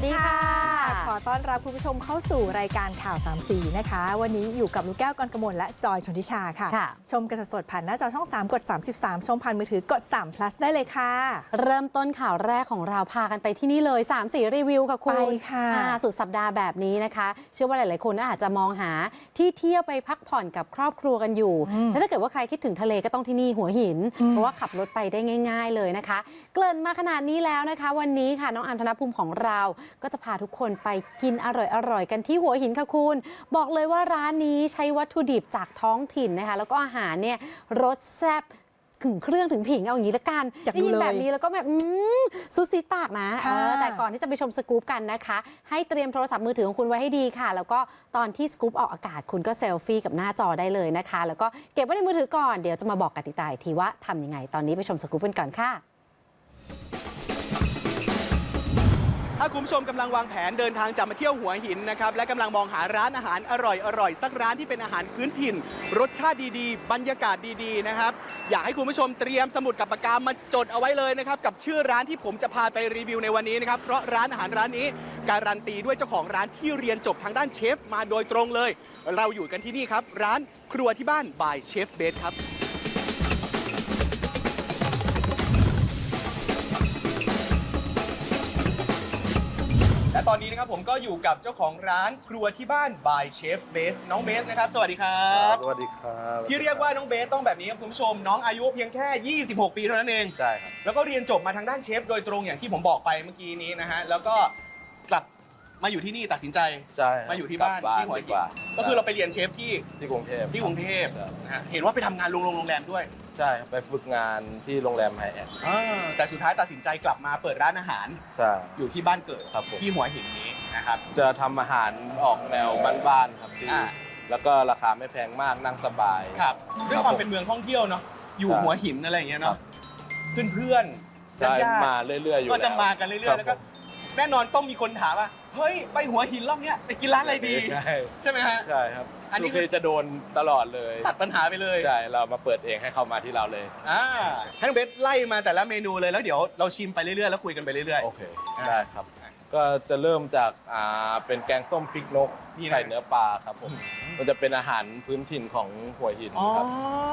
สวัสดีค่ะขอ ต้อนรับคุณผู้ชมเข้าสู่รายการข่าวสามสีนะคะ วันนี้อยู่กับลูกแก้วกรกมลและจอยชนทิชาค่ะ ค่ะ ชมกันสดๆผ่านหน้าจอช่อง 3 กด 33 ชมผ่านมือถือกด3 plus ได้เลยค่ะ เริ่มต้นข่าวแรกของเราพากันไปที่นี่เลย3สีรีวิวค่ะคุณไปค่ะอ่าสุดสัปดาห์แบบนี้นะคะ เชื่อว่าหลาย ๆ คนอาจจะมองหาที่เที่ยวไปพักผ่อนกับครอบครัวกันอยู่ อืม และถ้าเกิดว่าใครคิดถึงทะเลก็ต้องที่นี่หัวหินอืมเพราะว่าขับรถไปได้ง่าย ๆ เลยนะคะ เกริ่นมาขนาดนี้แล้วนะคะ วันนี้ค่ะน้องอัมธนภูมิของเราก็จะพาทุกคนไปกินอร่อยๆกันที่หัวหินค่ะคุณ บอกเลยว่าร้านนี้ใช้วัตถุดิบจากท้องถิ่นนะคะ แล้วก็อาหารเนี่ยรสแซ่บถึงเครื่องถึงผิงเอาอย่างนี้ละกันอยากได้ดูยินเลยแบบนี้แล้วก็แบบอืมซุดซีดปากนะค่ะเออแต่ก่อนที่จะไปชมสกู๊ปกันนะคะ ให้เตรียมโทรศัพท์มือถือของคุณไว้ให้ดีค่ะ แล้วก็ตอนที่สกู๊ปออกอากาศคุณก็เซลฟี่กับหน้าจอได้เลยนะคะ แล้วก็เก็บไว้ในมือถือก่อนเดี๋ยวจะมาบอกกติกาอีกทีว่าทำยังไง ตอนนี้ไปชมสกู๊ปกันก่อนค่ะ ถ้าคุณผู้ชมกำลังวางแผนเดินทางจะมาเที่ยวหัวหินนะครับและกำลังมองหาร้านอาหารอร่อยอร่อยสักร้านที่เป็นอาหารพื้นถิ่น รสชาติดีๆ บรรยากาศดีๆนะครับอยากให้คุณผู้ชมเตรียมสมุดกับปากกามาจดเอาไว้เลยนะครับกับชื่อร้านที่ผมจะพาไปรีวิวในวันนี้นะครับเพราะร้านอาหารร้านนี้การันตีด้วยเจ้าของร้านที่เรียนจบทางด้านเชฟมาโดยตรงเลย เราอยู่กันที่นี่ครับร้านครัวที่บ้านบายเชฟเบสครับ ตอนนี้นะครับผมก็อยู่กับเจ้าของร้านครัวที่บ้าน by Chef Base น้องเบสนะครับ สวัสดีครัครับบสวัสดีครับที่เรียกว่าน้องเบสต้องแบบนี้ครับคุณผู้ชมน้องอายุเพียงแค่ 26 ปีเท่านั้นเองใช่ครับแล้วก็เรียนจบมาทางด้านเชฟโดยตรงอย่างที่ผมบอกไปเมื่อกี้นี้นะฮะแล้วก็กลับ มาอยู่ที่นี่ตัดสินใจ ใช่ครับมาอยู่ที่บ้านกลัที่หัวดีหิกนว่าก็คือเราไปเรียนเชฟที่ที่กรุงเทพที่กรุงเทพครับนะฮะเห็นว่าไปทำงานโรงโรงแรมด้วยใช่ครับไปฝึกงานที่โรงแรมไฮแอทอ่าแต่สุดท้ายตัดสินใจกลับมาเปิดร้านอาหารใช่ อยู่ที่บ้านเกิดครับผม ที่หัวหินนี้นะครับ จะทำอาหารออกแนวบ้านๆครับที่อ่า แล้วก็ราคาไม่แพงมากนั่งสบาย ครับด้วยความผมเป็นเมืองท่องเที่ยวเนาะอยู่ใช่หัวหินอะไรอย่างเงี้ยครัเนาะบ เพื่อนๆใช่ญาติมาเรื่อยๆอยู่ๆก็จะแล้วมากันเรื่อยๆคบแล้วก็ผม แน่นอนต้องมีคนถามว่าเฮ้ยไปหัวหินรอบเนี้ยไปกินร้านอะไรดี ใช่ใช่ไหมฮะ ใช่ครับอันนี้ทุกทีจะโดนตลอดเลยตัดปัญหาไปเลยใช่เรามาเปิดเองให้เขามาที่เราเลย อ่าให้น้องเบสไล่มาแต่ละเมนูเลยแล้วเดี๋ยวเราชิมไปเรื่อยๆแล้วคุยกันไปเรื่อยโอเคอ่าได้ครับ ก็จะเริ่มจากอ่าเป็นแกงส้มพริกนกนี่นะ ใส่เนื้อปลาครับผมมันจะเป็นอาหารพื้นถิ่นของหัวหินอ๋อ ครับ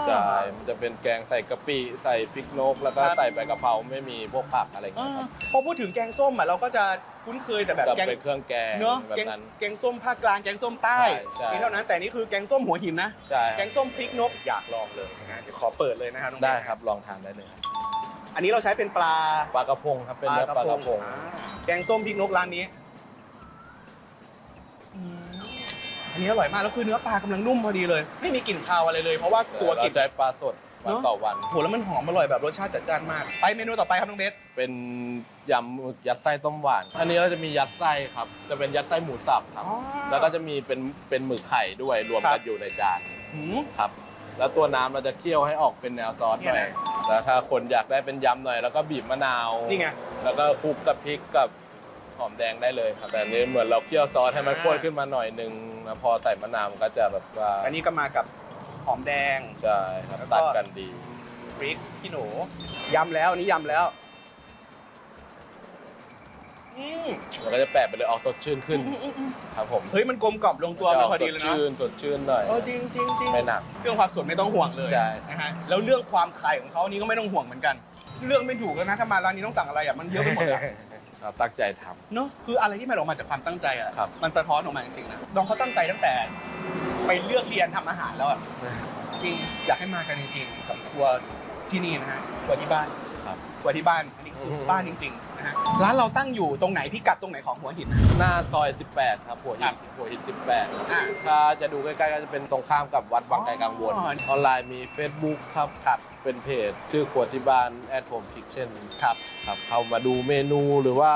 ใช่มันจะเป็นแกงใส่กะปิใส่พริกนก แล้วก็ครับ ใส่ใบกะเพราไม่มีพวกผักอะไรอย่างอ่าเงี้ยครับพอพูดถึงแกงส้มอะเราก็จะคุ้นเคยแต่แบบกับแกงเป็นเครื่องแกงเนาะแบบแกงนั้น แกงส้มภาคกลางแกงส้มใต้ใช่ใช่ นี่เท่านั้นแต่นี่คือแกงส้มหัวหินนะ ใช่แกงส้มพริกนกอยากลองเลยนะฮะเดี๋ยวขอเปิดเลยนะครับน้องเบสได้ครับลองทานได้เลยครับ อันนี้เราใช้เป็นปลาปลากระพงครับเป็นเนื้อปลากระพงอ่าแกงส้มพริกนกร้านนี้อืมอันนี้อร่อยมากแล้วคือเนื้อปลากำลังนุ่มพอดีเลย ไม่มีกลิ่นคาวอะไรเลย เพราะว่าตัวกเราลิ่น ใช้ปลาสดวันเนอะ ต่อวัน โหแล้วมันหอมอร่อยแบบรสชาติจัดจ้านมาก ไปเมนูต่อไปครับน้องเบสเป็นยำหมึกยัดไส้ต้มหวาน อันนี้เราจะมียัดไส้ครับ จะเป็นยัดไส้หมูสับครับ แล้วก็จะมีเป็นเป็นหมึกไข่ด้วยรวมครักับนอยู่ในจาน หืมครับ แล้วตัวน้ำเราจะเคี่ยวให้ออกเป็นแนวซอสหน่อยเนี่ยนะ แล้วถ้าคนอยากได้เป็นยำหน่อย แล้วก็บีบมะนาวนี่ไง แล้วก็คลุกกับพริกกับหอมแดงได้เลยครับแต่อันนี้เหมือนเราเคี่ยวซอสให้มันอ่า ข้นขึ้นมาหน่อยหนึงแล้วพอใส่มะนาวมันก็จะแบบว่าอันนี้ก็มากับหอมแดง ใช่ครับแล้วก็ ตัดกันดีพริกขี้หนูยำแล้วอันนี้ยำแล้ว มแล้วก็จะแปะไปเลยออกสดชื่นขึ้นครับผมเฮ้ยมันกลมกล่อมลงตัวมันพอดีเลยสนะชื่นสดชื่นหน่อยเออจริงจริงจริงไม่หนักเรื่องความสดไม่ต้องห่วงเลยใช่นะฮะแล้วเรื่องความไข่ของเขานี่ก็ไม่ต้องห่วงเหมือนกัน เรื่องไม่ถูกแล้วนะถ้ามาร้านนี้ต้องสั่งอะไรอะมันเยอะไปหมดอะเราตั้งใจทำเนาะคืออะไรที่มันออกมาจากความตั้งใจอะครับมันสะท้อนออกมาจริงๆนะน้องเขาตั้งใจตั้งแต่ ไปเลือกเรียนทำอาหารแล้วอะจริงอยากให้มากันจริงๆกับครัวที่นี่นะฮะครัวที่บ้าน ครับครัวที่บ้านอันนี้คืออืมบ้านจริงๆนะฮะร้านเราตั้งอยู่ตรงไหนพิกัดตรงไหนของหัวหินนะหน้าซอย 18 ครับหัวครัหิบนหัวหินอ่า18ถ้าจะดูใกล้ๆก็จะเป็นตรงข้ามกับวัดวังไกลกังวล อ๋อ ออนไลน์มี Facebook ครับครับเป็นเพจ ชื่อครัวที่บ้าน at home kitchen ครับครับเข้ามาดูเมนูหรือว่า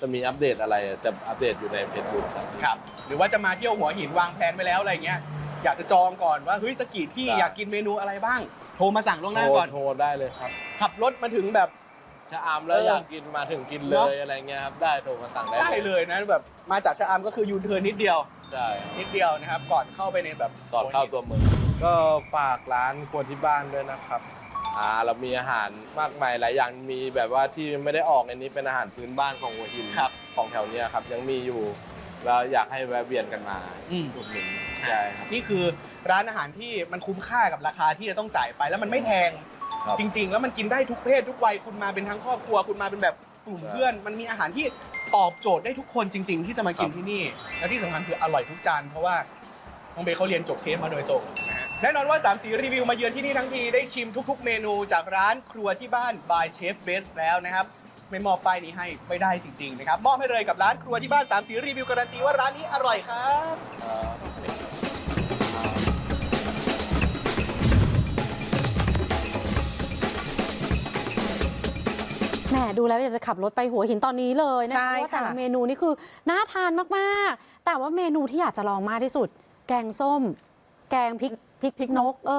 จะมีอัปเดตอะไรจะอัปเดตอยู่ใน Facebook ครับ ครับ หรือว่าจะมาเที่ยวหัวหินวางแผนไว้แล้วอะไรเงี้ย อยากจะจองก่อนว่าเฮ้ยสกกี่ที่ได้ อยากกินเมนูอะไรบ้าง โทรมาสั่งล่วงหน้าโทรก่อนโทรได้เลยครับ ขับรถมาถึงแบบ ชะอำแล้วเอออยากกินมาถึงกินเลเนอะยอะไรเงี้ยครับได้โทรมาสั่งได้ได้เลยนะแบบมาจากชะอำก็คือยูเทิร์นนิดเดียวใช่นิดเดียวนะครับ ก่อนเข้าไปในแบบก่อนเข้าตัวเมืองก็ฝากร้านครัวที่บ้านด้วยนะครับอ่าเรามีอาหารมากมายหลายอย่างมีแบบว่าที่ไม่ได้ออกอันนี้เป็นอาหารพื้นบ้านของหัวหินครับของแถวเนี้ยครับยังมีอยู่เราอยากให้แวะเวียนกันมาอืมอุดหนุนใช่ครับนี่คือร้านอาหารที่มันคุ้มค่ากับราคาที่จะต้องจ่ายไปแล้วมันไม่แพง ครับจริง ๆ แล้วมันกินได้ทุกเพศทุกวัยคุณมาเป็นทั้งครอบครัว คุณมาเป็นแบบกลุ่มเพื่อน มันมีอาหารที่ตอบโจทย์ได้ทุกคนจริง ๆ ที่จะมากินที่นี่ และที่สำคัญคืออร่อยทุกจานเพราะว่าน้องเบย์เขาเรียนจบเชฟมาโดยตรงนะฮะแน่นอนว่า3ามสีรีวิวมาเยือนที่นี่ทั้งทีได้ชิมทุก ๆ เมนูจากร้านครัวที่บ้าน by Chef Best แล้วนะครับไม่มอบป้ายนี้ให้ไม่ได้จริง ๆ นะครับ มอบให้เลยกับร้านครัวที่บ้านสามสีรีวิวการันตีว่าร้านนี้อร่อยครับ แหมดูแล้วอยากจะขับรถไปหัวหินตอนนี้เลยนะใช่คะเพราะว่าแต่ค่ะละเมนูนี่คือน่าทานมาก ๆ แต่ว่าเมนูที่อยากจะลองมากที่สุด แกงส้ม แกงพริก พริกพริกนก เอ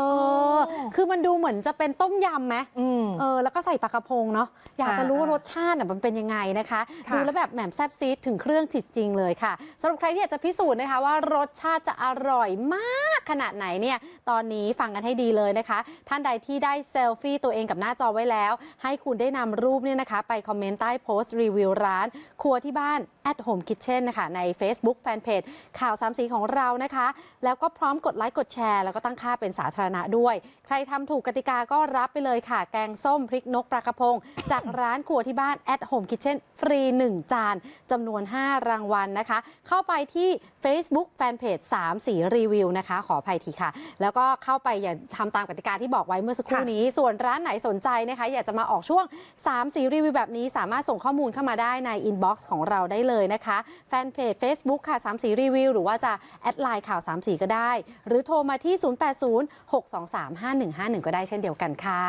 อ คือมันดูเหมือนจะเป็นต้มยำไหมอืมเออ แล้วก็ใส่ปลากระพงเนาะ อยากจะรู้ว่าอ่ารสชาติน่ะมันเป็นยังไงนะคะค่ะดูแล้วแบบแหม่มแซ่บซีดถึงเครื่องจิตจริงเลยค่ะสำหรับใครที่อยากจะพิสูจน์นะคะว่ารสชาติจะอร่อยมากขนาดไหนเนี่ย ตอนนี้ฟังกันให้ดีเลยนะคะ ท่านใดที่ได้เซลฟี่ตัวเองกับหน้าจอไว้แล้ว ให้คุณได้นำรูปเนี่ยนะคะ ไปคอมเมนต์ใต้โพสต์รีวิวร้าน ครัวที่บ้าน at home kitchen นะคะใน Facebook Fanpage ข่าวสามสีของเรานะคะ แล้วก็พร้อมกดไลค์กดแชร์แล้วก็ตั้งค่าเป็นสาธารณะด้วย รทำถูกกติกาก็รับไปเลยค่ะ แกงส้มพริกนกปลากระพง จากร้านครัวที่บ้าน at home kitchen ฟรี 1 จานจำนวน 5 รางวัลนะคะ เข้าไปที่ Facebook Fanpage 3สีรีวิวนะคะ ขออภัยทีค่ะ แล้วก็เข้าไปอย่าทำตามกติกาที่บอกไว้เมื่อสักครู่ค่ะนี้ ส่วนร้านไหนสนใจนะคะ อยากจะมาออกช่วง 3 สีรีวิวแบบนี้ สามารถส่งข้อมูลเข้ามาได้ในอินบ็อกซ์ของเราได้เลยนะคะแฟนเพจ Facebook ค่ะ3สีรีวิวหรือว่าจะแอดไลน์ข่าว3สีก็ได้ หรือโทรมาที่0806235151 ก็ได้เช่นเดียวกันค่ะ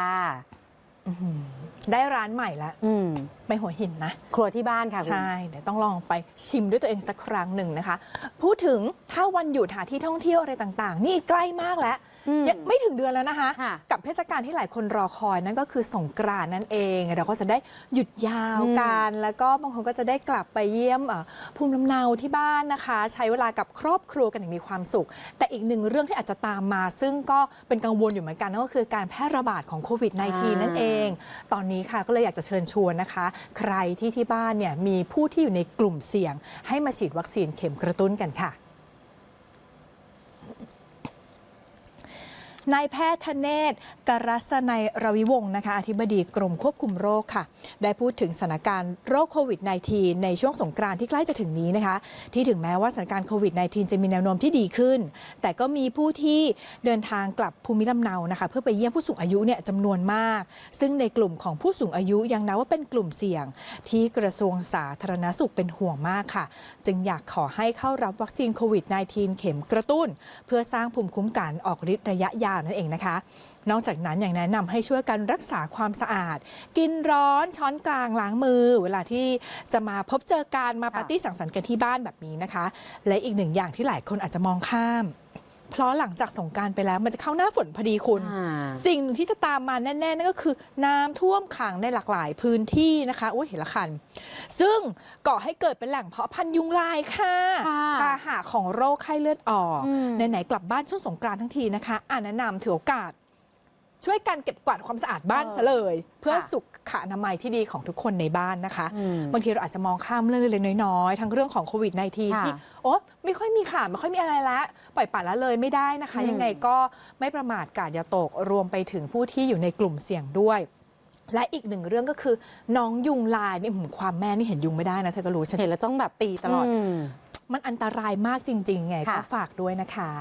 ได้ร้านใหม่ละอืมไปหัวหินนะ ครัวที่บ้านค่ะคุณใช่ เดี๋ยวต้องลองไปชิมด้วยตัวเองสักครั้งหนึ่งนะคะ พูดถึงถ้าวันหยุดหาที่ท่องเที่ยวอะไรต่าง ๆ นี่ใกล้มากแล้วอืม ยังไม่ถึงเดือนแล้วนะคะ ค่ะกับเทศกาลที่หลายคนรอคอยนั่นก็คือสงกรานต์นั่นเอง เราก็จะได้หยุดยาวอืมกัน แล้วก็บางคนก็จะได้กลับไปเยี่ยมเอ่อภูมิลำเนาที่บ้านนะคะ ใช้เวลากับครอบครัวกันอย่างมีความสุข แต่อีกหนึ่งเรื่องที่อาจจะตามมา ซึ่งก็เป็นกังวลอยู่เหมือนกันนั่นก็คือการแพร่ระบาดของโควิด -19 นั่นเอง ตอนนี้ค่ะก็เลยอยากจะเชิญชวนนะคะ ใครที่ที่บ้านเนี่ยมีผู้ที่อยู่ในกลุ่มเสี่ยง ให้มาฉีดวัคซีนเข็มกระตุ้นกันค่ะ นายแพทย์ธเนศกรัศนัยรวิวงศ์นะคะอธิบดีกรมควบคุมโรคค่ะ ได้พูดถึงสถานการณ์โรคโควิด -19 ในช่วงสงกรานต์ที่ใกล้จะถึงนี้นะคะ ที่ถึงแม้ว่าสถานการณ์โควิด -19 จะมีแนวโน้มที่ดีขึ้น แต่ก็มีผู้ที่เดินทางกลับภูมิลำเนานะคะ เพื่อไปเยี่ยมผู้สูงอายุเนี่ยจำนวนมาก ซึ่งในกลุ่มของผู้สูงอายุยังนับว่าเป็นกลุ่มเสี่ยง ที่กระทรวงสาธารณสุขเป็นห่วงมากค่ะ จึงอยากขอให้เข้ารับวัคซีนโควิด -19 เข็มกระตุ้น เพื่อสร้างภูมิคุ้มกันออกฤทธิ์ระยะยาวนั่นเองนะคะ นอกจากนั้นยังแนะนำให้ช่วยกันรักษาความสะอาด กินร้อนช้อนกลางล้างมือ เวลาที่จะมาพบเจอการมาปาร์ตี้สังสรรค์กันที่บ้านแบบนี้นะคะ และอีกหนึ่งอย่างที่หลายคนอาจจะมองข้าม เพราะหลังจากสงกรารไปแล้วมันจะเข้าหน้าฝนพอดีคุณอ่าสิ่งหนึ่งที่จะตามมาแน่ๆนั่นก็คือ น้ำท่วมขังในหลากหลายพื้นที่นะคะโอ้ยเห็นละคัน ซึ่งก่อให้เกิดเป็นแหล่งเพาะพันธุ์ยุงลายค่ะค่ะพาหะของโรคไข้เลือดออกอืมไหนๆกลับบ้านช่วงสงกรานต์ทั้งทีนะคะอ่าแนะนำถือโอกาส ช่วยกันเก็บกวาดความสะอาดบ้านเออซะเลย เพื่อค่ะสุขอนามัยที่ดีของทุกคนในบ้านนะคะอืมบางทีเราอาจจะมองข้ามเรื่องเล็กๆน้อยๆทั้งเรื่องของโควิด -19 ค่ะที่โอ้ไม่ค่อยมีข่าวไม่ค่อยมีอะไรละปล่อยปละละเลยไม่ได้นะคะอืมยังไงก็ไม่ประมาทกาดอย่าตกรวมไปถึงผู้ที่อยู่ในกลุ่มเสี่ยงด้วยและอีกหนึ่งเรื่องก็คือ น้องยุงลายนี่หืมความแม่นี่เห็นยุงไม่ได้นะเธอก็รู้ฉันเห็นแล้วต้องแบบตีตลอดมมันอันตรายมากจริง ๆ ไงค่ะก็ฝากด้วยนะคะ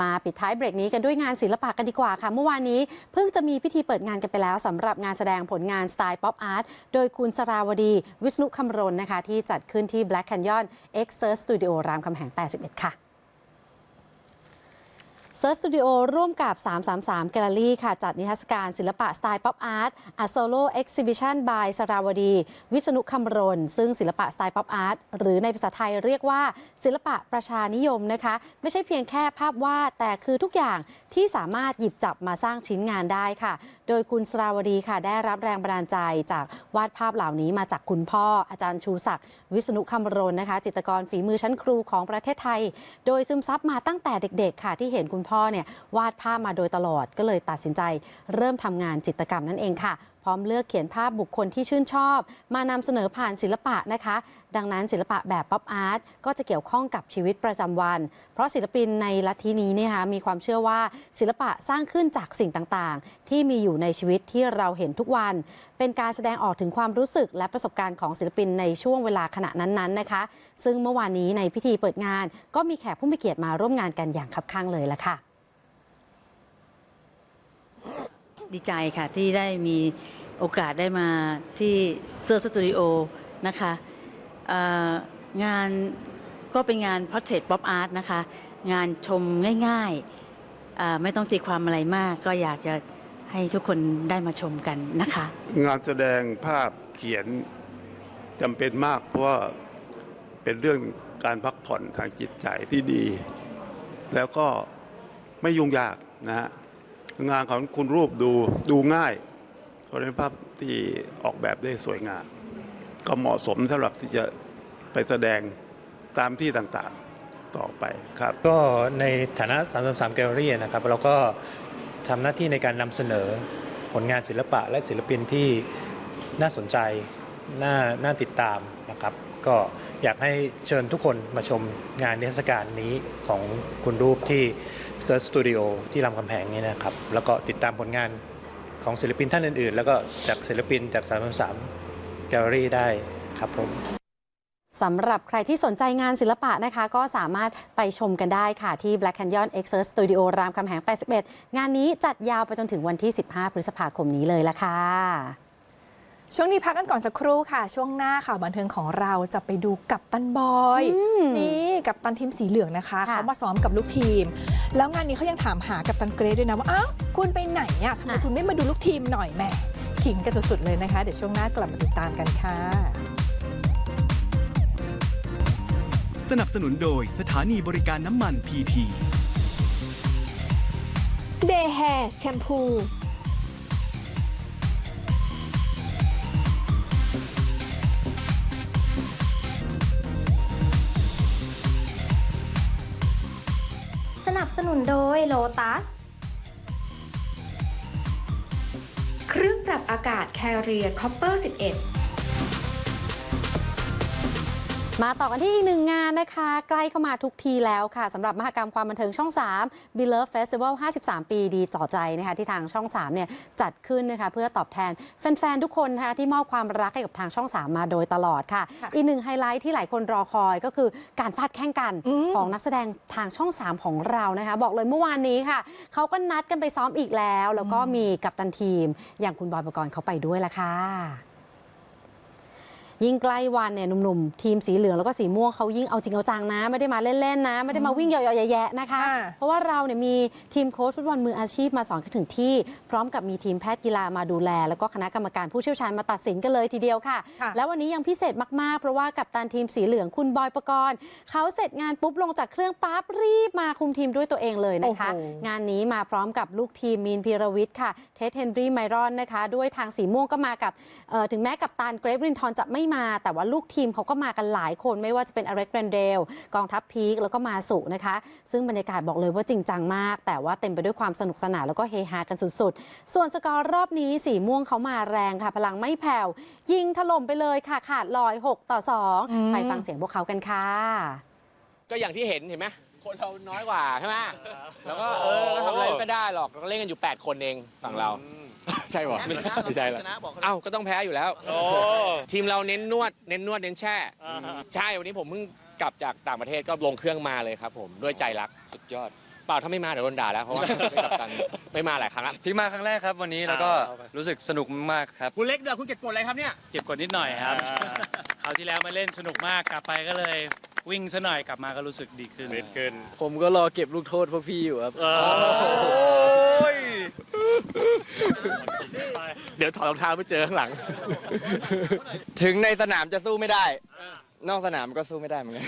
มาปิดท้ายเบรกนี้กันด้วยงานศิลปะกันดีกว่าค่ะ เมื่อวานนี้เพิ่งจะมีพิธีเปิดงานกันไปแล้วสำหรับงานแสดงผลงานสไตล์ป๊อปอาร์ตโดยคุณสราวดี วิษณุคำรณนะคะ ที่จัดขึ้นที่ Black Canyon Exert Studio รามคำแหง 81 ค่ะ เซิร์ชสตูดิโอร่วมกับ 333แกลเลอรี่ค่ะ จัดนิทรรศการศิลปะสไตล์ป๊อปอาร์ตอะโซโลเอ็กซิบิชันบายสราวดี วิษณุคำรณซึ่งศิลปะสไตล์ป๊อปอาร์ต หรือในภาษาไทยเรียกว่า ศิลปะประชานิยมนะคะ ไม่ใช่เพียงแค่ภาพวาด แต่คือทุกอย่างที่สามารถหยิบจับมาสร้างชิ้นงานได้ค่ะ โดยคุณสราวดีค่ะ ได้รับแรงบันดาลใจจากวาดภาพเหล่านี้มาจากคุณพ่ออาจารย์ชูศักดิ์วิษณุคำรณนะคะ จิตรกรฝีมือชั้นครูของประเทศไทย โดยซึมซับมาตั้งแต่เด็ก ๆ ค่ะที่เห็นคุณพ่อเนี่ยวาดภาพมาโดยตลอดก็เลยตัดสินใจเริ่มทำงานจิตรกรรมนั่นเองค่ะ พร้อมเลือกเขียนภาพบุคคลที่ชื่นชอบ มานำเสนอผ่านศิลปะนะคะ ดังนั้นศิลปะแบบป๊อปอาร์ตก็จะเกี่ยวข้องกับชีวิตประจำวัน เพราะศิลปินในลัทธินี้เนี่ยนะคะมีความเชื่อว่าศิลปะสร้างขึ้นจากสิ่งต่างๆ ที่มีอยู่ในชีวิตที่เราเห็นทุกวัน เป็นการแสดงออกถึงความรู้สึกและประสบการณ์ของศิลปินในช่วงเวลาขณะนั้นๆนะคะ ซึ่งเมื่อวานนี้ในพิธีเปิดงาน ก็มีแขกผู้มีเกียรติมาร่วมงานกันอย่างคับข้างเลยละค่ะ ดีใจค่ะที่ได้มีโอกาสได้มาที่เซอร์สตูดิโอนะคะงานก็เป็นงาน Portrait Pop Art นะคะ งานชมง่ายๆไม่ต้องตีความอะไรมาก ก็อยากจะให้ทุกคนได้มาชมกันนะคะ งานแสดงภาพเขียนจำเป็นมากเพราะว่าเป็นเรื่องการพักผ่อนทางจิตใจที่ดี แล้วก็ไม่ยุ่งยากนะฮะ งานของคุณรูปดูดูง่ายเพราะเป็นภาพที่ออกแบบได้สวยงามก็เหมาะสมสำหรับที่จะไปแสดงตามที่ต่างๆต่อไปครับ ก็ในฐานะ 333 Gallery นะครับ เราก็ทำหน้าที่ในการนำเสนอผลงานศิลปะและศิลปินที่น่าสนใจ น่าน่าติดตามนะครับ ก็อยากให้เชิญทุกคนมาชมงานนิทรรศการนี้ของคุณรูปที่ Search Studio ที่รามคำแหงนี้นะครับ แล้วก็ติดตามผลงานของศิลปินท่านอื่นๆ แล้วก็จากศิลปินจาก333 Gallery ได้ครับผมสำหรับใครที่สนใจงานศิลปะนะคะ ก็สามารถไปชมกันได้ค่ะ ที่ Black Canyon e x e r Studio รามคำแหง 81 งานนี้จัดยาวไปจนถึงวันที่ 15 พฤษภาคมนี้เลยละค่ะ ช่วงนี้พักกันก่อนสักครู่ค่ะ ช่วงหน้าข่าวบันเทิงของเราจะไปดูกับตันบอยนี่กับตันทีมสีเหลืองนะคะค่ะเขามาซ้อมกับลูกทีม แล้วงานนี้เขายังถามหากับตันเกรดด้วยนะว่าอ้าวคุณไปไหนอะทำไมอะคุณไม่มาดูลูกทีมหน่อยแหม่ขิงกันสุดๆเลยนะคะ เดี๋ยวช่วงหน้ากลับมาติดตามกันค่ะ สนับสนุนโดยสถานีบริการน้ำมันพีทีเดย์แฮร์แชมพู นับสนุนโดยโลตัสเครื่องปรับอากาศ Carrier Copper 11 มาต่อกันที่อีกหนึ่งงานนะคะ ใกล้เข้ามาทุกทีแล้วค่ะสำหรับมหกรรมความบันเทิงช่อง 3 b e l o v e Festival 53 ปีดีต่อใจนะคะที่ทางช่อง3เนี่ยจัดขึ้นนะคะเพื่อตอบแทนแฟน ๆ ทุกคนนะคะที่มอบความรักให้กับทางช่อง 3 มาโดยตลอดค่ะค่ะอีกหนึ่งไฮไลท์ที่หลายคนรอคอยก็คือการฟาดแข่งกันอืมของนักแสดงทางช่อง 3 ของเรานะคะ บอกเลยเมื่อวานนี้ค่ะเขาก็นัดกันไปซ้อมอีกแล้ว แล้วก็มีกัปตันทีม อย่างคุณบอยปกรณ์เขาไปด้วยละค่ะ ยิ่งใกล้วันเนี่ยหนุ่มๆ ทีมสีเหลืองแล้วก็สีม่วงเขายิ่งเอาจริงเอาจังนะ ไม่ได้มาเล่นๆนะ ไม่ได้มาวิ่งเหยาะๆแยะๆนะคะ อ่า เพราะว่าเราเนี่ยมีทีมโค้ชฟุตบอลมืออาชีพมาสอนกันถึงที่ พร้อมกับมีทีมแพทย์กีฬามาดูแล แล้วก็คณะกรรมการผู้เชี่ยวชาญมาตัดสินกันเลยทีเดียวค่ะ ค่ะ แล้ววันนี้ยังพิเศษมากๆ เพราะว่ากับตันทีมสีเหลืองคุณบอยปกรณ์เขาเสร็จงานปุ๊บลงจากเครื่องปั๊บรีบมาคุมทีมด้วยตัวเองเลยนะคะ โอ้โห งานนี้มาพร้อมกับลูกทีมมีนพีรวิทย์ค่ะ เทสเฮนรี่ไมรอนนะคะ ด้วยทางสีม่วงก็มากับเอ่อถึงแม้กับตานเกรฟรินทอนจะไม่มา แต่ว่าลูกทีมเขาก็มากันหลายคนไม่ว่าจะเป็นอเล็กเรนเดลกองทัพพีคแล้วก็มาสุนะคะ ซึ่งบรรยากาศบอกเลยว่าจริงจังมาก แต่ว่าเต็มไปด้วยความสนุกสนานแล้วก็เฮฮากันสุดๆ ส่วนสกอร์รอบนี้สีม่วงเขามาแรงค่ะ พลังไม่แผ่วยิงถล่มไปเลยค่ะขาดลอย 6 ต่ออืม2ไปฟังเสียงพวกเขากันค่ะ ก็อย่างที่เห็นเห็นไหมคนเราน้อยกว่าใช่ไหมแล้วก็เออก็ทำอะไรก็ได้หรอกเราก็เล่นกันอยู่ 8 คนเองฝั่งเรา ใช่ป่ะไม่ใช่หรอชนะบอกเขาเอ้าก็ต้องแพ้อยู่แล้วทีมเราเน้นนวด เน้นนวดเน้นแช่ ใช่วันนี้ผมเพิ่งกลับจากต่างประเทศก็ลงเครื่องมาเลยครับ ผมด้วยใจรักสุดยอด เปล่าถ้าไม่มาเดี๋ยวโดนด่าแล้วเพราะว่าไม่กลับกันไม่มาหลายครั้งแล้ว พี่มาครั้งแรกครับวันนี้แล้วก็รู้สึกสนุกมากครับ คุณเล็กเดี๋ยวคุณเก็บกดอะไรครับเนี่ยเก็บกดนิดหน่อยครับคราวที่แล้วมาเล่นสนุกมากกลับไปก็เลยวิ่งซะหน่อยกลับมาก็รู้สึกดีขึ้นขึ้นผมก็รอเก็บลูกโทษพวกพี่อยู่ครับ เดี๋ยวถอดรองเท้าไปเจอข้างหลัง ถึงในสนามจะสู้ไม่ได้ นอกสนามก็สู้ไม่ได้เหมือนกัน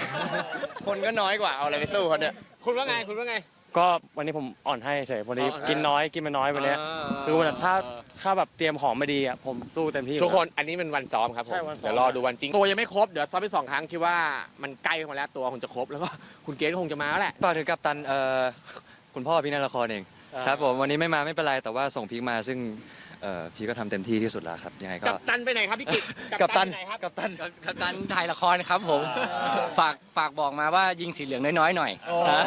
คนก็น้อยกว่า เอาอะไรไปสู้เขาเนี่ย คุณว่าไงคุณว่าไง ก็วันนี้ผมอ่อนให้เฉยวันนี้อ่อนให้ กินน้อยกินมาน้อยวันเนี้ยคือวันถ้าถ้าแบบเตรียมของไม่ดีอะผมสู้เต็มที่ ทุกคนอันนี้เป็นวันซ้อมครับผมใช่วันซ้อม เดี๋ยวรอดูวันจริงตัวยังไม่ครบเดี๋ยวซ้อมไปสองครั้งคิดว่ามันใกล้เข้ามาแล้วตัวคงจะครบแล้วก็คุณเกรทก็คงจะมาแล้วแหละ ต่อถึงกับตันเอ่อคุณพ่อพี่ในละครเอง ครับผมวันนี้ไม่มาไม่เป็นไรแต่ว่าส่งพีคมาซึ่งเอ่อพีคก็ทำเต็มที่ที่สุดแล้วครับยังไงก็ กับตันไปไหนครับพี่กิตกัปตันไปไหนครับ กัปตัน กัปตันถ่ายละครครับผม ฝากฝากบอกมาว่ายิงสีเหลืองน้อยๆหน่อยนะ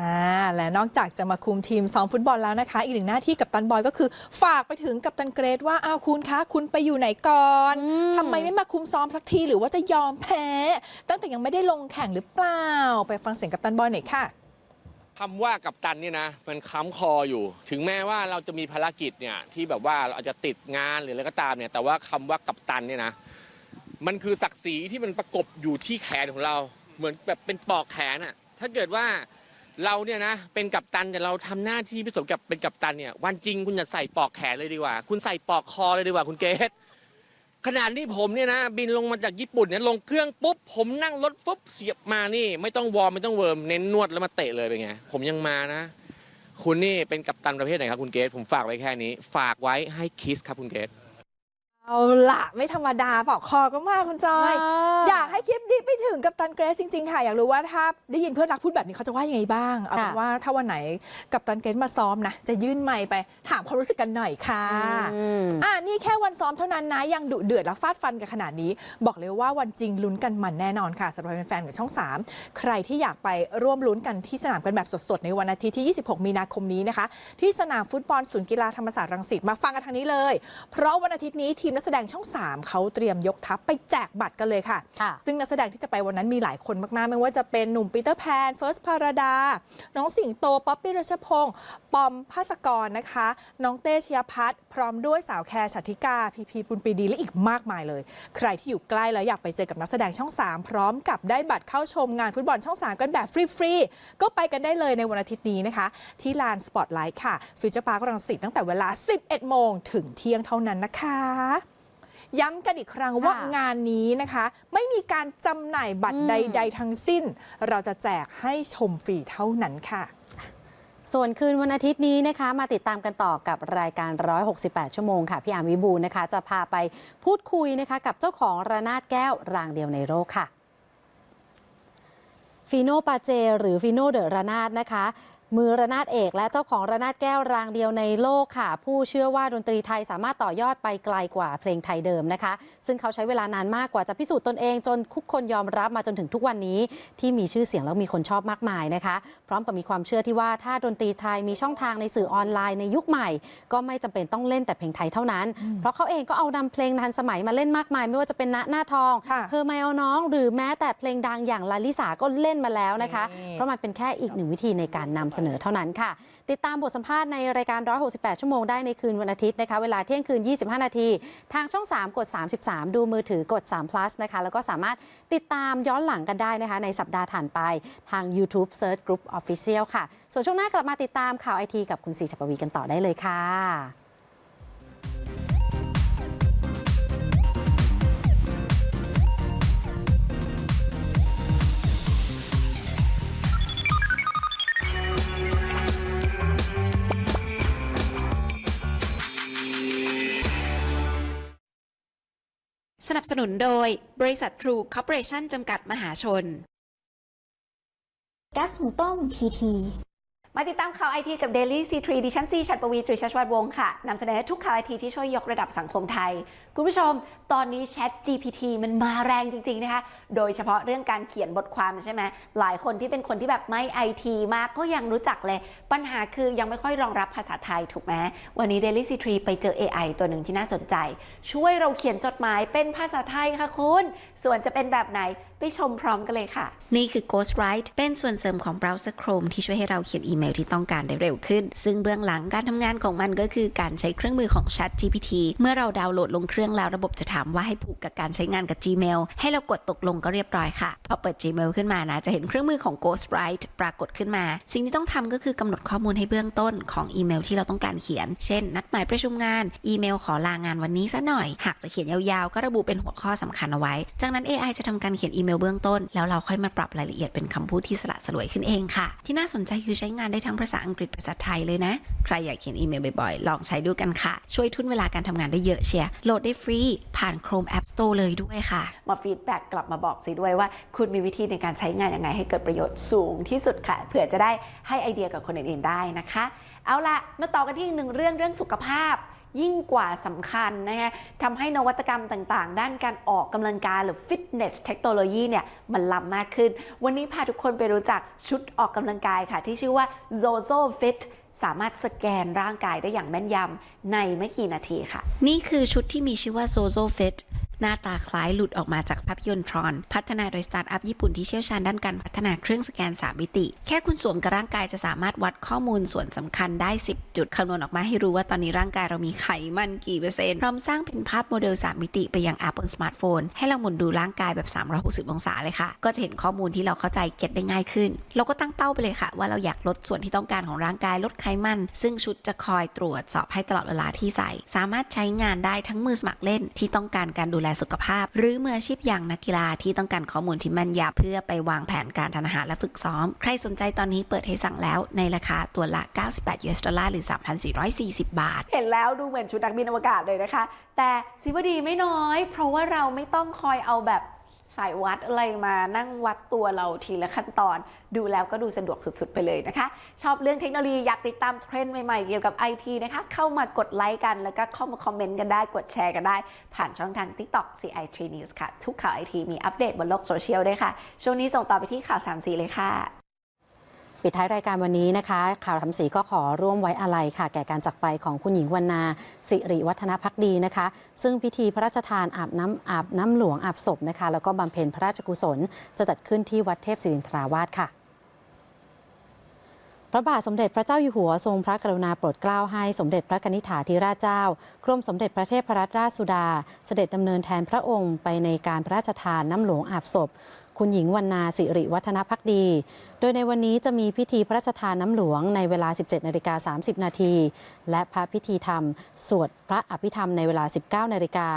อ่าและนอกจากจะมาคุมทีมซ้อมฟุตบอลแล้วนะคะ อีกหนึ่งหน้าที่กับตันบอยก็คือ ฝากไปถึงกับตันเกรดว่าอ้าวคุณคะ คุณไปอยู่ไหนก่อนทำไมไม่มาคุมซ้อมสักทีหรือว่าจะยอมแพ้ ตั้งแต่ยังไม่ได้ลงแข่งหรือเปล่า ไปฟังเสียงกับตันบอยหน่อยค่ะ คำว่ากับตันเนี่ยนะมันค้ำคออยู่ ถึงแม้ว่าเราจะมีภารกิจเนี่ยที่แบบว่าเราอาจจะติดงานหรืออะไรก็ตามเนี่ยแต่ว่าคำว่ากับตันเนี่ยนะมันคือศักดิ์ศรีที่มันประกบอยู่ที่แขนของเรา เหมือนแบบเป็นปอกแขนอะถ้าเกิดว่าเราเนี่ยนะเป็นกัปตันแต่เราทำหน้าที่ไม่สมกับเป็นกัปตันเนี่ยวันจริงคุณอย่าใส่ปอกแขนเลยดีกว่า คุณใส่ปอกคอเลยดีกว่าคุณเกศ ขนาดนี้ผมเนี่ยนะบินลงมาจากญี่ปุ่นเนี่ยลงเครื่องปุ๊บผมนั่งรถปุ๊บเสียบมานี่ ไม่ต้องวอร์มไม่ต้องเวิร์มเน้นนวดแล้วมาเตะเลยเป็นไงผมยังมานะ คุณนี่เป็นกัปตันประเภทไหนครับคุณเกศผมฝากไว้แค่นี้ ฝากไว้ให้คิสครับคุณเกศ เอาละไม่ธรรมดาเปล่าคอก็มากคุณจอยอ่าอยากให้คลิปดีไปถึงกับตันเกรซจริงๆค่ะ อยากรู้ว่าถ้าได้ยินเพื่อนรักพูดแบบนี้เขาจะว่ายังไงบ้าง เอาเป็นค่ะ ว่าถ้าวันไหนกับตันเกรซมาซ้อมนะ จะยื่นไมค์ไปถามความรู้สึกกันหน่อยค่ะ อืม อ่านี่แค่วันซ้อมเท่านั้นนะ ยังดุเดือดและฟาดฟันกันขนาดนี้ บอกเลยว่าวันจริงลุ้นกันมันแน่นอนค่ะสำหรับแฟนๆกับช่อง 3 ใครที่อยากไปร่วมลุ้นกันที่สนามกันแบบสดๆ ในวันอาทิตย์ที่ 26 มีนาคมนี้นะคะ ที่สนามฟุตบอลศูนย์กีฬาธรรมศาสตร์รังสิตมาฟังกันทางนี้เลย เพราะวันอาทิตย์นี้ทีมนักแสดงช่อง 3เขาเตรียมยกทัพไปแจกบัตรกันเลยค่ะ ค่ะ ซึ่งนักแสดงที่จะไปวันนั้นมีหลายคนมาก ๆ ไม่ว่าจะเป็นหนุ่มปีเตอร์แพนเฟิร์สพาราดา น้องสิงโต ป๊อปปี้รัชพงศ์ปอมภาสกรนะคะ น้องเต้ชยพัฒน์พร้อมด้วยสาวแคร์ชัติกา พีพีปุณปรีดีและอีกมากมายเลย ใครที่อยู่ใกล้แล้วอยากไปเจอกับนักแสดงช่อง 3 พร้อมกับได้บัตรเข้าชมงานฟุตบอลช่อง 3 กันแบบฟรีๆก็ไปกันได้เลยในวันอาทิตย์นี้นะคะ ที่ลานสปอตไลท์ค่ะฟิวเจอร์พาร์ครังสิตตั้งแต่เวลา 11 โมงถึงเที่ยงเท่านั้นนะคะ ย้ำกันอีกครั้งว่าค่ะงานนี้นะคะ ไม่มีการจำหน่ายบัตรอืมใด ๆ ทั้งสิ้น เราจะแจกให้ชมฟรีเท่านั้นค่ะส่วนคืนวันอาทิตย์นี้นะคะมาติดตามกันต่อกับรายการ 168 ชั่วโมงค่ะ พี่อาร์มวิบูลย์นะคะ จะพาไปพูดคุยนะคะกับเจ้าของระนาดแก้วรางเดียวในโลกค่ะฟีโนปาเจ หรือฟีโนเดอะระนาดนะคะ มือระนาดเอกและเจ้าของระนาดแก้วรางเดียวในโลกค่ะ ผู้เชื่อว่าดนตรีไทยสามารถต่อยอดไปไกลกว่าเพลงไทยเดิมนะคะ ซึ่งเขาใช้เวลานานมากกว่าจะพิสูจน์ตนเองจนทุกคนยอมรับมาจนถึงทุกวันนี้ ที่มีชื่อเสียงแล้วมีคนชอบมากมายนะคะ พร้อมกับมีความเชื่อที่ว่าถ้าดนตรีไทยมีช่องทางในสื่อออนไลน์ในยุคใหม่ ก็ไม่จำเป็นต้องเล่นแต่เพลงไทยเท่านั้น เพราะเขาเองก็เอานำเพลงทันสมัยมาเล่นมากมาย ไม่ว่าจะเป็นณหน้าทองค่ะเธอไม่เอาน้อง หรือแม้แต่เพลงดังอย่างลาลิสาก็เล่นมาแล้วนะคะนี่เพราะมันเป็นแค่อีกหนึ่งวิธีในการนำเสนอเท่านั้นค่ะ ติดตามบทสัมภาษณ์ในรายการ 168 ชั่วโมงได้ในคืนวันอาทิตย์นะคะ เวลาเที่ยงคืน 25 นาที ทางช่อง 3 กด 33 ดูมือถือกด 3 plus นะคะ แล้วก็สามารถติดตามย้อนหลังกันได้นะคะ ในสัปดาห์ถัดไปทาง YouTube Search Group Official ค่ะ ส่วนช่วงหน้ากลับมาติดตามข่าวไอทีกับคุณศรีชัปวีกันต่อได้เลยค่ะ นับสนุนโดย บริษัททรูคอร์ปอเรชั่นจำกัดมหาชนก๊าซหุงต้มพีที มาติดตามข่าวไอทีกับ Daily C3 ดิฉันซีชัดปวีตรีชัชวัตรวงศ์ค่ะนำเสนอทุกข่าวไอทีที่ช่วยยกระดับสังคมไทย คุณผู้ชม ตอนนี้ Chat GPT มันมาแรงจริง ๆ นะคะ โดยเฉพาะเรื่องการเขียนบทความใช่ไหมหลายคนที่เป็นคนที่แบบไม่ไอทีมากก็ยังรู้จักเลย ปัญหาคือยังไม่ค่อยรองรับภาษาไทยถูกไหมวันนี้ Daily C3 ไปเจอ AI ตัวหนึ่งที่น่าสนใจ ช่วยเราเขียนจดหมายเป็นภาษาไทยค่ะคุณส่วนจะเป็นแบบไหนไปชมพร้อมกันเลยค่ะ นี่คือ Ghostwrite เป็นส่วนเสริมของเบราว์เซอร์ Chrome ที่ช่วยให้เราเขียนอีเมลที่ต้องการได้เร็วขึ้น ซึ่งเบื้องหลังการทำงานของมันก็คือการใช้เครื่องมือของ Chat GPT เมื่อเราดาวน์โหลดลงเครื่องแล้วระบบจะถามว่าให้ผูกกับการใช้งานกับ Gmail ให้เรากดตกลงก็เรียบร้อยค่ะ พอเปิด Gmail ขึ้นมานะจะเห็นเครื่องมือของ Ghostwrite ปรากฏขึ้นมา สิ่งที่ต้องทำก็คือกำหนดข้อมูลให้เบื้องต้นของอีเมลที่เราต้องการเขียน เช่น นัดหมายประชุมงาน อีเมลขอลางานวันนี้ซะหน่อย หากจะเขียนยาวๆ ก็ระบุเป็นหัวข้อสำคัญเอาไว้ จากนั้น AI จะทำการเขียนอีเมลเบื้องต้น แล้วเราค่อยมาปรับรายละเอียดเป็นคำพูดที่สละสลวยขึ้นเองค่ะ ที่น่าสนใจคือใช้งานได้ได้ทั้งภาษาอังกฤษภาษาไทยเลยนะ ใครอยากเขียนอีเมลบ่อยๆ ลองใช้ดูกันค่ะ ช่วยทุนเวลาการทำงานได้เยอะเชียร์โหลดได้ฟรี ผ่าน Chrome App Store เลยด้วยค่ะ มาฟีดแบ็กกลับมาบอกสิด้วยว่า คุณมีวิธีในการใช้งานยังไงให้เกิดประโยชน์สูงที่สุดค่ะ เผื่อจะได้ให้ไอเดียกับคนอื่นๆได้นะคะ เอาละมาต่อกันที่อีกหนึ่งเรื่องเรื่องสุขภาพ ยิ่งกว่าสำคัญนะคะทำให้นวัตกรรมต่างๆ ด้านการออกกำลังกายหรือฟิตเนสเทคโนโลยีเนี่ยมันล้ำมากขึ้น วันนี้พาทุกคนไปรู้จักชุดออกกำลังกายค่ะ ที่ชื่อว่า Zozo Fit สามารถสแกนร่างกายได้อย่างแม่นยำในไม่กี่นาทีค่ะ นี่คือชุดที่มีชื่อว่า Zozo Fit หน้าตาคล้ายหลุดออกมาจากภาพยนตร์ทรอน พัฒนาโดยสตาร์ทอัพญี่ปุ่นที่เชี่ยวชาญด้านการพัฒนาเครื่องสแกน 3 มิติ แค่คุณสวมกับร่างกายจะสามารถวัดข้อมูลส่วนสำคัญได้ 10 จุดคำนวณออกมาให้รู้ว่าตอนนี้ร่างกายเรามีไขมันกี่เปอร์เซ็นต์พร้อมสร้างเป็นภาพโมเดล 3 มิติไปยังแอปบนสมาร์ทโฟน ให้เราหมุนดูร่างกายแบบ 360 องศาเลยค่ะ ก็จะเห็นข้อมูลที่เราเข้าใจเก็ตได้ง่ายขึ้น เราก็ตั้งเป้าไปเลยค่ะ ว่าเราอยากลดส่วนที่ต้องการของร่างกายลดไขมัน ซึ่งชุดจะคอยตรวจสอบให้ตลอดเวลาที่ใส่ สามารถใช้งานได้ทั้งมือสมัครเล่นที่ต้องการการดูแลสุขภาพ หรือมืออาชีพอย่างนักกีฬาที่ต้องการข้อมูลที่แม่นยำเพื่อไปวางแผนการทานอาหารและฝึกซ้อม ใครสนใจตอนนี้เปิดให้สั่งแล้วในราคาตัวละ 98 US ดอลลาร์หรือ 3,440 บาท เห็นแล้วดูเหมือนชุดนักบินอวกาศเลยนะคะ แต่ซิวดีไม่น้อย เพราะว่าเราไม่ต้องคอยเอาแบบ สายวัดอะไรมานั่งวัดตัวเราทีละขั้นตอน ดูแล้วก็ดูสะดวกสุด ๆ ไปเลยนะคะ ชอบเรื่องเทคโนโลยีอยากติดตามเทรนด์ใหม่ๆ เกี่ยวกับไอทีนะคะ เข้ามากดไลค์กันแล้วก็เข้ามาคอมเมนต์กันได้กดแชร์กันได้ ผ่านช่องทาง TikTok CI3 News ค่ะ ทุกข่าวไอทีมีอัปเดตบนโลกโซเชียลด้วยค่ะ ช่วงนี้ส่งต่อไปที่ข่าว3 4เลยค่ะ ปิดท้ายรายการวันนี้นะคะ ข่าวทำสีก็ขอร่วมไว้อาลัยค่ะ แก่การจากไปของคุณหญิงวรรณาสิริวัฒนพักดีนะคะ ซึ่งพิธีพระราชทานอาบน้ำอาบน้ำหลวงอาบศพนะคะ แล้วก็บำเพ็ญพระราชกุศล จะจัดขึ้นที่วัดเทพศิรินทราวาสค่ะพระบาทสมเด็จพระเจ้าอยู่หัวทรงพระกรุณาโปรดเกล้าให้สมเด็จพระกนิษฐาธิราชเจ้ากรมสมเด็จพระเทพรัตนราชสุดา เสด็จดำเนินแทนพระองค์ไปในการพระราชทานน้ำหลวงอาบศพ คุณหญิงวรรณาสิริวัฒนพักดี โดยในวันนี้จะมีพิธีพระราชทานน้ำหลวงในเวลา 17นาฬิกา30 นาที และพระพิธีธรรม สวดพระอภิธรรมในเวลา 19นาฬิกา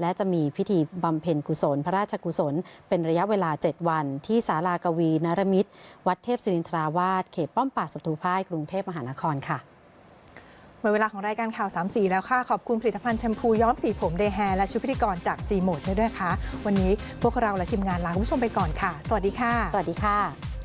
และจะมีพิธีบำเพ็ญกุศล พระราชกุศล เป็นระยะเวลา 7 วัน ที่ศาลากวีนรมิตร วัดเทพศิรินทราวาสเขตป้อมปราบศัตรูพ่ายกรุงเทพมหานครค่ะ มดเวลาของรายการข่าว3สีแล้วค่ะ ขอบคุณผลิตภัณฑ์แชมพูย้อมสีผมเดแฮและชุดพิธีกรจากซีโมดด้วยนะคะ วันนี้พวกเราและทีมงานลาคุณผู้ชมไปก่อนค่ะ สวัสดีค่ะ สวัสดีค่ะ